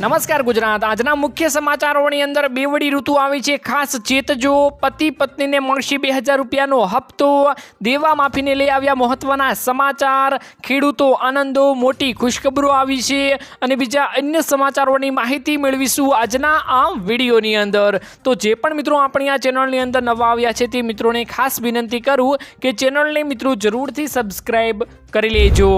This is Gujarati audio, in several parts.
નમસ્કાર ગુજરાત. આજના મુખ્ય સમાચારોની અંદર બેવડી ઋતુ આવી છે. ખાસ ચેતજો પતિ પત્નીને મળશે બે હજાર રૂપિયાનો હપ્તો. દેવા માફીને લઈ આવ્યા મહત્વના સમાચાર. ખેડૂતો આનંદો, મોટી ખુશખબરો આવી છે. અને બીજા અન્ય સમાચારોની માહિતી મેળવીશું આજના આ વિડીયોની અંદર. તો જે પણ મિત્રો આપણી આ ચેનલની અંદર નવા આવ્યા છે, તે મિત્રોને ખાસ વિનંતી કરું કે ચેનલને મિત્રો જરૂરથી સબસ્ક્રાઈબ કરી લેજો.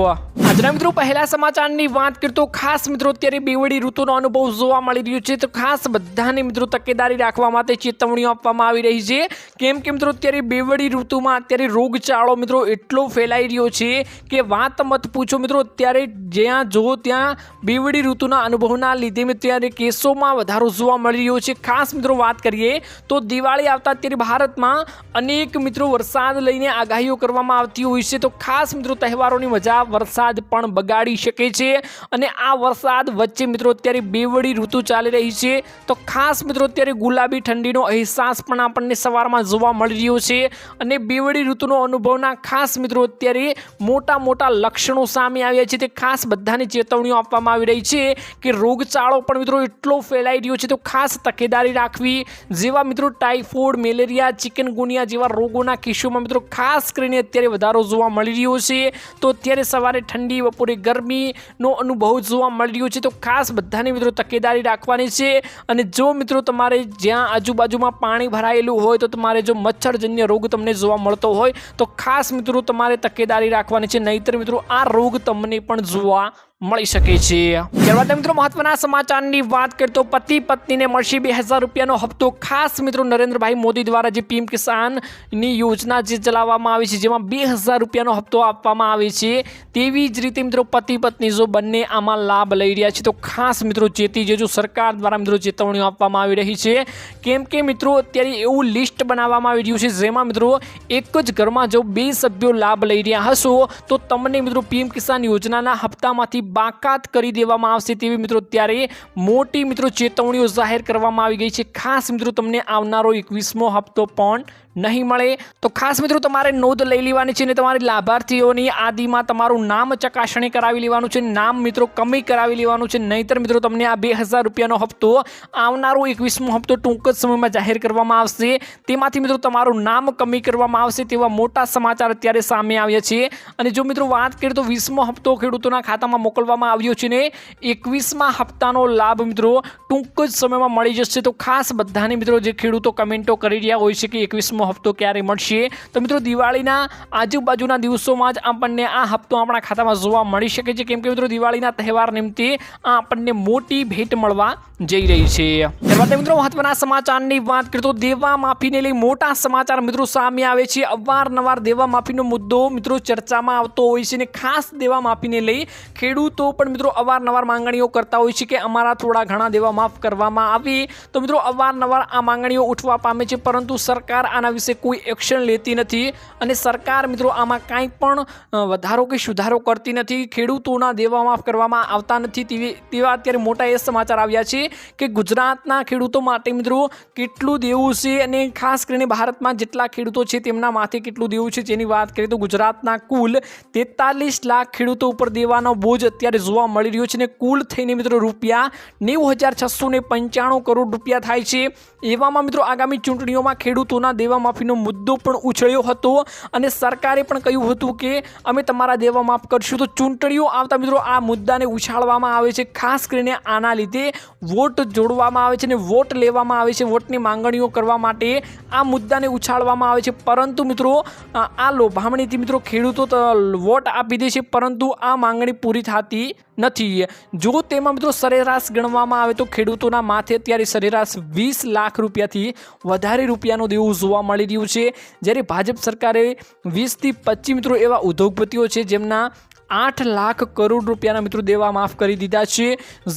આજના મિત્રો, પહેલા સમાચારની વાત કરતો ખાસ મિત્રો, અત્યારે બેવડી ઋતુનો અનુભવ જોવા મળી રહ્યો છે. તો ખાસ બધાને મિત્રો તકેદારી રાખવા માટે ચેતવણીઓ આપવામાં આવી રહી છે. કેમ કે મિત્રો, અત્યારે બેવડી ઋતુમાં અત્યારે રોગચાળો મિત્રો એટલો ફેલાઈ રહ્યો છે કે વાત મત પૂછો મિત્રો, અત્યારે જ્યાં જો ત્યાં બેવડી ઋતુના અનુભવના લીધે મિત્રો કેસોમાં વધારો જોવા મળી રહ્યો છે. ખાસ મિત્રો વાત કરીએ તો દિવાળી આવતા અત્યારે ભારતમાં અનેક મિત્રો વરસાદ લઈને આગાહીઓ કરવામાં આવતી હોય છે. તો ખાસ મિત્રો તહેવારોની મજા વરસાદ પણ બગાડી શકે છે. અને આ વરસાદ વચ્ચે મિત્રો અત્યારે બેવડી ઋતુ ચાલી રહી છે. તો ખાસ મિત્રો અત્યારે ગુલાબી ઠંડીનો અહેસાસ પણ આપણને સવારમાં જોવા મળી રહ્યો છે. અને બેવડી ઋતુનો અનુભવના ખાસ મિત્રો અત્યારે મોટા મોટા લક્ષણો સામે આવ્યા છે. તે ખાસ બધાને ચેતવણીઓ આપવામાં આવી રહી છે કે રોગચાળો પણ મિત્રો એટલો ફેલાઈ રહ્યો છે. તો ખાસ તકેદારી રાખવી. જેવા મિત્રો ટાઇફોઇડ, મેલેરિયા, ચિકનગુનિયા જેવા રોગોના કેસોમાં મિત્રો ખાસ કરીને અત્યારે વધારો જોવા મળી રહ્યો છે. તો અત્યારે સવારે ઠંડી બપોરે ગરમીનો અનુભવ જોવા મળી રહ્યો છે. તો ખાસ બધાને મિત્રો તકેદારી રાખવાની છે. અને જો મિત્રો તમારે જ્યાં આજુબાજુમાં પાણી ભરાયેલું હોય, તો તમારે જો મચ્છરજન્ય રોગ તમને જોવા મળતો હોય, તો ખાસ મિત્રો તમારે તકેદારી રાખવાની છે. નહીતર મિત્રો આ રોગ તમને પણ જોવા મળી શકે છે. ત્યારબાદ મિત્રો, મહત્વના સમાચારની વાત કરતો પતિ પત્નીને મળશે બે હજાર રૂપિયાનો હપ્તો. ખાસ મિત્રો, નરેન્દ્રભાઈ મોદી દ્વારા જે પીએમ કિસાનની યોજના જે ચલાવવામાં આવી છે, જેમાં બે હજાર રૂપિયાનો હપ્તો આપવામાં આવે છે, તેવી જ રીતે મિત્રો, પતિ પત્ની જો બંને આમાં લાભ લઈ રહ્યા છે, તો ખાસ મિત્રો, ચેતી જજો. સરકાર દ્વારા મિત્રો, ચેતવણીઓ આપવામાં આવી રહી છે. કેમ કે મિત્રો, અત્યારે એવું લિસ્ટ બનાવવામાં આવી રહ્યું છે, જેમાં મિત્રો, એક જ ઘરમાં જો બે સભ્યો લાભ લઈ રહ્યા હશો, તો તમને મિત્રો પીએમ કિસાન યોજનાના હપ્તામાંથી બાકાત કરી દેવામાં આવશે તેવી મિત્રો ત્યારે મોટી મિત્રો ચેતવણીઓ જાહેર કરવામાં આવી ગઈ છે. ખાસ મિત્રો, તમને આવનારો એકવીસમો હપ્તો પણ નહીં મળે. તો ખાસ મિત્રો, તમારે નોંધ લઈ લેવાની છે અને તમારી લાભાર્થીઓની યાદીમાં તમારું નામ ચકાસણી કરાવી લેવાનું છે, નામ મિત્રો કમી કરાવી લેવાનું છે. નહીતર મિત્રો, તમને આ બે હજાર રૂપિયાનો હપ્તો આવનારો એકવીસમો હપ્તો ટૂંક જ સમયમાં જાહેર કરવામાં આવશે. તેમાંથી મિત્રો, તમારું નામ કમી કરવામાં આવશે તેવા મોટા સમાચાર અત્યારે સામે આવ્યા છે. અને જો મિત્રો, વાત કરીએ તો વીસમો હપ્તો ખેડૂતોના ખાતામાં મોકલવામાં આવ્યો છે ને, એકવીસમા હપ્તાનો લાભ મિત્રો ટૂંક જ સમયમાં મળી જશે. તો ખાસ બધાને મિત્રો, જે ખેડૂતો કમેન્ટો કરી રહ્યા હોય છે કે એકવીસમો હપ્તો ક્યારે મળશે? તો મિત્રો, દિવાળીના આજુબાજુના દિવસોમાં જ આપણને આ હપ્તો આપણા ખાતામાં જોવા મળી શકે છે. કેમ કે મિત્રો, દિવાળીના તહેવાર નિમિત્તે આ આપણને મોટી ભેટ મળવા જઈ રહી છે. ત્યારબાદ મિત્રો, મહત્વના સમાચારની વાત કરીએ તો દેવા માફીને લઈ મોટા સમાચાર મિત્રો સામે આવે છે. અવારનવાર દેવા માફીનો મુદ્દો મિત્રો ચર્ચામાં આવતો હોય છે અને ખાસ દેવા માફીને લઈ ખેડૂતો પણ મિત્રો અવારનવાર માંગણીઓ કરતા હોય છે કે અમારા થોડા ઘણા દેવા માફ કરવામાં આવે. તો મિત્રો, અવારનવાર આ માંગણીઓ ઉઠવા પામે છે. પરંતુ સરકાર આના વિશે કોઈ એક્શન લેતી નથી અને સરકાર મિત્રો આમાં કાંઈ પણ વધારો કે સુધારો કરતી નથી. ખેડૂતોના દેવા માફ કરવામાં આવતા નથી તેવી, તેવા અત્યારે મોટા એ સમાચાર આવ્યા છે કે ગુજરાતના ખેડૂતો માટે મિત્રો કેટલું દેવું છે અને ખાસ કરીને ભારતમાં જેટલા ખેડૂતો છે તેમના માથે કેટલું દેવું છે જેની વાત કરીએ તો ગુજરાતના કુલ તેતાલીસ લાખ ખેડૂતો ઉપર દેવાનો બોજ અત્યારે જોવા મળી રહ્યો છે અને કુલ થઈને મિત્રો રૂપિયા નેવું હજાર છસો પંચાણું કરોડ રૂપિયા થાય છે. એવામાં મિત્રો આગામી ચૂંટણીઓમાં ખેડૂતોના દેવા માફીનો મુદ્દો પણ ઉછળ્યો હતો અને સરકારે પણ કહ્યું હતું કે અમે તમારા દેવા માફ કરશું. તો ચૂંટણીઓ આવતા મિત્રો આ મુદ્દાને ઉછાળવામાં આવે છે. ખાસ કરીને આના લીધે વોટ જોડવામાં આવે છે અને વોટ લેવામાં આવે છે. વોટની માંગણીઓ કરવા માટે આ મુદ્દાને ઉછાળવામાં આવે છે. પરંતુ મિત્રો આ લોભામણીથી મિત્રો ખેડૂતો વોટ આપી દે છે. પરંતુ આ માંગણી પૂરી થતી નથી. જો તેમાં મિત્રો સરેરાશ ગણવામાં આવે તો ખેડૂતોના માથે અત્યારે સરેરાશ વીસ લાખ રૂપિયાથી વધારે રૂપિયાનું દેવું જોવા મળી રહ્યું છે. જ્યારે ભાજપ સરકારે વીસથી પચીસ મિત્રો એવા ઉદ્યોગપતિઓ છે જેમના આઠ લાખ કરોડ રૂપિયાના મિત્રો દેવા માફ કરી દીધા છે.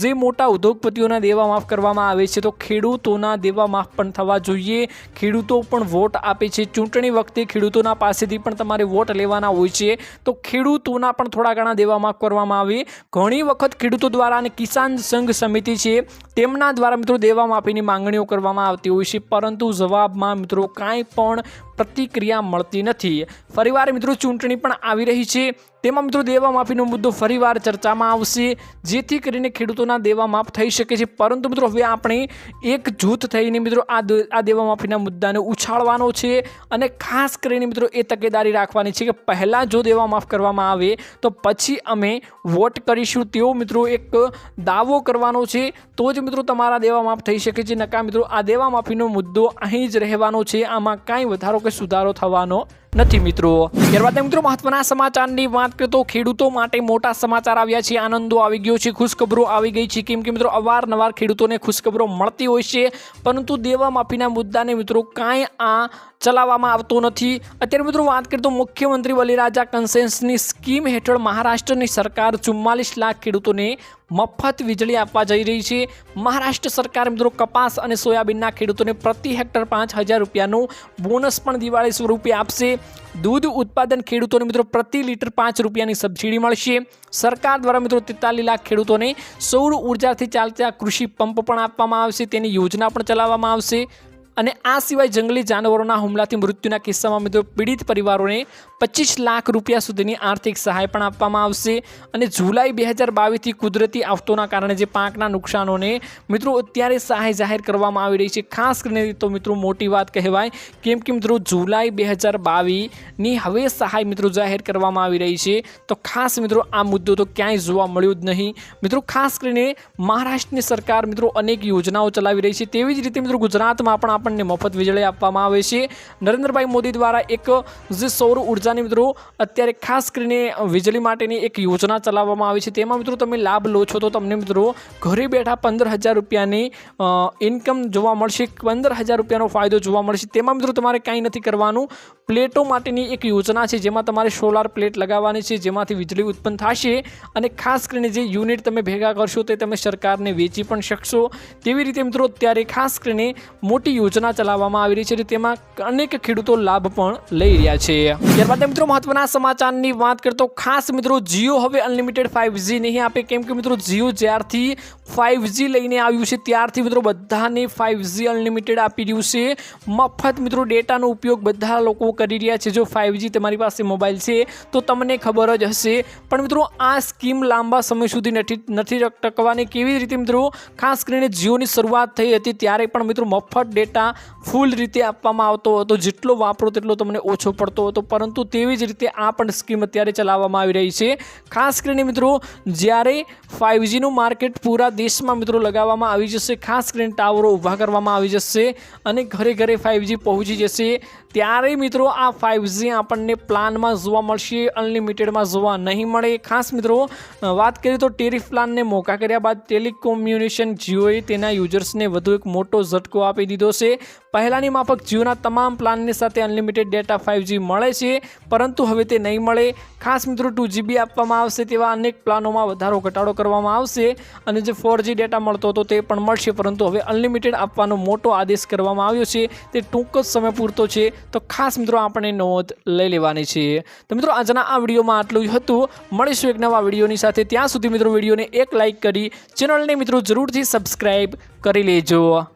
જે મોટા ઉદ્યોગપતિઓના દેવા માફ કરવામાં આવે છે તો ખેડૂતોના દેવા માફ પણ થવા જોઈએ. ખેડૂતો પણ વોટ આપે છે. ચૂંટણી વખતે ખેડૂતોના પાસેથી પણ તમારે વોટ લેવાના હોય છે. તો ખેડૂતોના પણ થોડા ઘણા દેવા માફ કરવામાં આવે. ઘણી વખત ખેડૂતો દ્વારા અને કિસાન સંઘ સમિતિ છે, તેમના દ્વારા મિત્રો દેવા માફીની માંગણીઓ કરવામાં આવતી હોય છે. પરંતુ જવાબમાં મિત્રો કાંઈ પણ પ્રતિક્રિયા મળતી નથી. ફરીવાર મિત્રો ચૂંટણી પણ આવી રહી છે. તેમાં મિત્રો દેવા માફીનો મુદ્દો ફરીવાર ચર્ચામાં આવશે. જેથી કરીને ખેડૂતોના દેવા માફ થઈ શકે છે. પરંતુ મિત્રો હવે આપણે એક જૂથ થઈને મિત્રો આ આ દેવા માફીના મુદ્દાને ઉછાળવાનો છે. અને ખાસ કરીને મિત્રો એ તકેદારી રાખવાની છે કે પહેલાં જો દેવા માફ કરવામાં આવે, તો પછી અમે વોટ કરીશું તેવો મિત્રો એક દાવો કરવાનો છે. તો જ મિત્રો તમારા દેવા માફ થઈ શકે છે. નકા મિત્રો આ દેવા માફીનો મુદ્દો અહીં જ રહેવાનો છે. આમાં કાંઈ વધારો કે સુધારો થવાનો નથી મિત્રો. ત્યારબાદ મિત્રો મહત્વના સમાચારની વાત કરીએ તો ખેડૂતો માટે મોટા સમાચાર આવ્યા છે. આનંદો આવી ગયો છે, ખુશખબરો આવી ગઈ છે. કેમ કે મિત્રો અવારનવાર ખેડૂતોને ખુશખબરો મળતી હોય છે. પરંતુ દેવા માફીના મુદ્દાને મિત્રો કાંઈ આ ચલાવવામાં આવતો નથી. અત્યારે મિત્રો વાત કરીએ તો મુખ્યમંત્રી બલિરાજા કન્સેન્સની સ્કીમ હેઠળ મહારાષ્ટ્રની સરકાર ચુમ્માલીસ લાખ ખેડૂતોને મફત વીજળી આપવા જઈ રહી છે. મહારાષ્ટ્ર સરકાર મિત્રો કપાસ અને સોયાબીનના ખેડૂતોને પ્રતિ હેક્ટર પાંચ હજાર રૂપિયાનું બોનસ પણ દિવાળી સ્વરૂપે આપશે. દૂધ ઉત્પાદન ખેડૂતોને મિત્રો પ્રતિ લીટર પાંચ રૂપિયાની સબસિડી મળશે. સરકાર દ્વારા મિત્રો તેતાલીસ લાખ ખેડૂતોને સૌર ઉર્જાથી ચાલતા કૃષિ પંપ પણ આપવામાં આવશે. તેની યોજના પણ ચલાવવામાં આવશે. અને આ સિવાય જંગલી જાનવરોના હુમલાથી મૃત્યુના કિસ્સામાં મિત્રો પીડિત પરિવારોને પચીસ લાખ રૂપિયા સુધીની આર્થિક સહાય પણ આપવામાં આવશે અને જુલાઈ બે હજાર બાવીસથી કુદરતી આફતોના કારણે જે પાકના નુકસાનોને મિત્રો અત્યારે સહાય જાહેર કરવામાં આવી રહી છે. ખાસ કરીને તો મિત્રો મોટી વાત કહેવાય કેમ કે મિત્રો જુલાઈ બે હજાર બાવીસની હવે સહાય મિત્રો જાહેર કરવામાં આવી રહી છે. તો ખાસ મિત્રો આ મુદ્દો તો ક્યાંય જોવા મળ્યો જ નહીં. મિત્રો ખાસ કરીને મહારાષ્ટ્રની સરકાર મિત્રો અનેક યોજનાઓ ચલાવી રહી છે. તેવી જ રીતે મિત્રો ગુજરાતમાં પણ આપણને મફત વીજળી આપવામાં આવે છે. નરેન્દ્રભાઈ મોદી દ્વારા એક જે સૌર ઉર્જાની મિત્રો, અત્યારે ખાસ કરીને વીજળી માટેની એક યોજના ચલાવવામાં આવી છે. તેમાં મિત્રો તમે લાભ લો છો તો તમને મિત્રો ઘરે બેઠા પંદર હજાર રૂપિયાની ઇન્કમ જોવા મળશે. પંદર હજાર રૂપિયાનો ફાયદો જોવા મળશે. તેમાં મિત્રો તમારે કાંઈ નથી કરવાનું. પ્લેટો માટેની એક યોજના છે, જેમાં તમારે સોલાર પ્લેટ લગાવવાની છે, જેમાંથી વીજળી ઉત્પન્ન થશે અને ખાસ કરીને જે યુનિટ તમે ભેગા કરશો તે તમે સરકારને વેચી પણ શકશો. તેવી રીતે મિત્રો અત્યારે ખાસ કરીને મોટી યોજના ચલાવવામાં આવી રહી છે તેમાં અનેક ખેડૂતો લાભ પણ લઈ રહ્યા છે. ત્યારબાદ મિત્રો મહત્વના સમાચારની વાત કરતો ખાસ મિત્રો જીઓ હવે અનલિમિટેડ ફાઇવ જી નહીં આપે. કેમ કે મિત્રો જીઓ જ્યારથી ફાઇવ જી લઈને આવ્યું છે ત્યારથી મિત્રો બધાને ફાઇવ જી અનલિમિટેડ આપી રહ્યું છે. મફત મિત્રો ડેટાનો ઉપયોગ બધા લોકો કરી રહ્યા છે. જો ફાઇવ જી તમારી પાસે મોબાઈલ છે તો તમને ખબર જ હશે. પણ મિત્રો આ સ્કીમ લાંબા સમય સુધી નથી નથી ટકવાની. કેવી રીતે મિત્રો? ખાસ કરીને જીઓની શરૂઆત થઈ હતી ત્યારે પણ મિત્રો મફત ડેટા ફૂલ રીતે આપવામાં આવતો હતો જેટલો વાપરો તેટલો તમને ઓછો પડતો હતો પરંતુ તેવી જ રીતે આ પણ સ્કીમ અત્યારે ચલાવવામાં આવી રહી છે. ખાસ કરીને મિત્રો, જ્યારે ફાઇવજીનું માર્કેટ પૂરા દેશમાં મિત્રો લગાવવામાં આવી જશે, ખાસ કરીને ટાવરો ઊભા કરવામાં આવી જશે અને ઘરે ઘરે ફાઇવજી પહોંચી જશે, ત્યારે મિત્રો આ ફાઇવજી આપણને પ્લાનમાં જોવા મળશે, અનલિમિટેડમાં જોવા નહીં મળે. ખાસ મિત્રો વાત કરીએ તો ટેરિફ પ્લાનને મોકા કર્યા બાદ ટેલિકોમ્યુનિકેશન જીઓએ તેના યુઝર્સને વધુ એક મોટો ઝટકો આપી દીધો છે. પહેલાંની માફક જીઓના તમામ પ્લાનની સાથે અનલિમિટેડ ડેટા ફાઇવજી મળે છે, પરંતુ હવે તે નહીં મળે. ખાસ મિત્રો ટુ જીબી આપવામાં આવશે તેવા અનેક પ્લાનોમાં વધારો ઘટાડો કરવામાં આવશે અને જે ફોર ડેટા મળતો હતો તે પણ મળશે, પરંતુ હવે અનલિમિટેડ આપવાનો મોટો આદેશ કરવામાં આવ્યો છે. તે ટૂંક જ સમય પૂરતો છે. તો ખાસ મિત્રો આપણે નોંધ લઈ લેવાની છે. તો મિત્રો આજના આ વિડીયોમાં આટલું હતું. મળીશું એક નવા વિડીયોની સાથે. ત્યાં સુધી મિત્રો વિડીયોને એક લાઇક કરી ચેનલને મિત્રો જરૂરથી સબસ્ક્રાઈબ કરી લેજો.